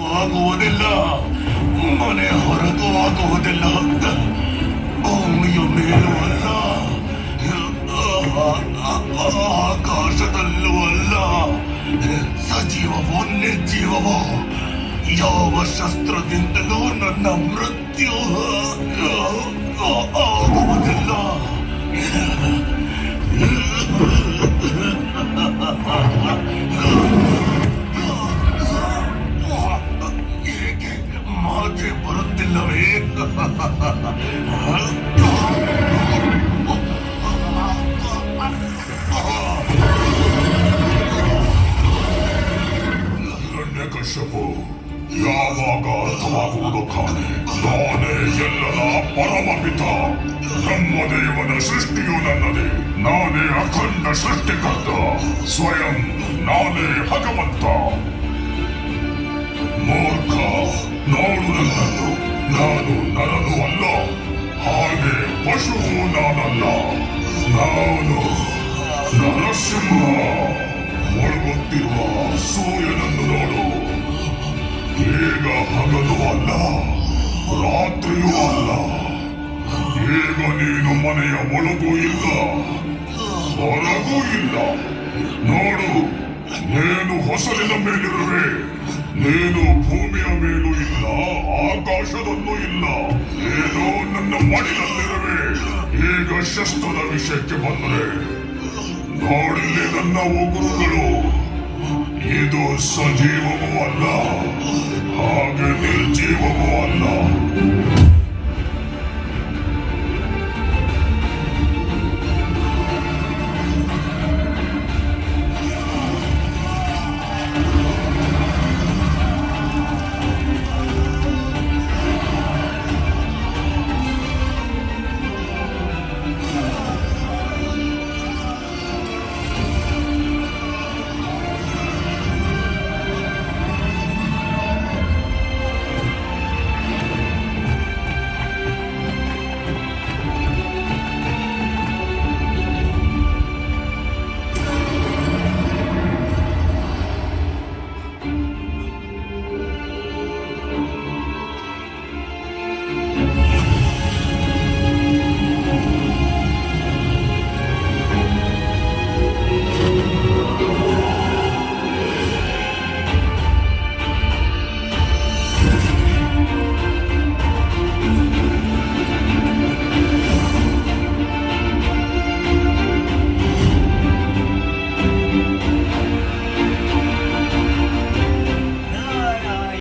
ಆಗುವುದಿಲ್ಲ ಮನೆ ಹೊರಗೂ ಆಗುವುದಿಲ್ಲ ಭೂಮಿಯ ಮೇಲೂ ಅಲ್ಲ ಆಕಾಶದಲ್ಲೂ ಅಲ್ಲ ಸಜೀವವೋ ನಿರ್ಜೀವವೋ ಯಾವ ಶಸ್ತ್ರದಿಂದಲೂ ನನ್ನ ಮೃತ್ಯು ಹಿರಣ್ಯಕಶ್ಯಪು ಯಾವಾಗ ಅರ್ಥವಾಗುವುದು ಕಾಣೆ ನಾನೇ ಎಲ್ಲರ ಪರಮಪಿತ. ಬ್ರಹ್ಮದೇವನ ಸೃಷ್ಟಿಯು ನನ್ನದೇ. ನಾನೇ ಅಖಂಡ ಸೃಷ್ಟಿಕರ್ತ. ಸ್ವಯಂ ನಾನೇ ಭಗವಂತ. ಮೂರ್ಖ ನೋಡು ನನ್ನನ್ನು ನಾನು ನರನು ನಾನಲ್ಲ ನಾನು ನರಸಿಂಹ ಮುಳುಗುತ್ತಿರುವ ನೋಡು ಈಗ ಹಗಲು ಅಲ್ಲ ರಾತ್ರಿಯೂ ಅಲ್ಲ ನೀನು ಮನೆಯ ಒಳಗೂ ಇಲ್ಲ ಹೊರಗೂ ಇಲ್ಲ ನೋಡು ನೀನು ಹೊಸಲಿನ ಮೇಲಿರುವೆ ನೀನು ಭೂಮಿಯ ಮೇಲೂ ಇಲ್ಲ ಆಕಾಶದಲ್ಲೂ ಇಲ್ಲ ಏನೋ ನನ್ನ ಮಡಿಲಲ್ಲಿರುವೆ ಈಗ ಶಸ್ತ್ರದ ವಿಷಯಕ್ಕೆ ಬಂದರೆ ನೋಡಿಲ್ಲಿ ನನ್ನ ಉಗುರುಗಳು. ಇದು ಸಜೀವವೂ ಅಲ್ಲ.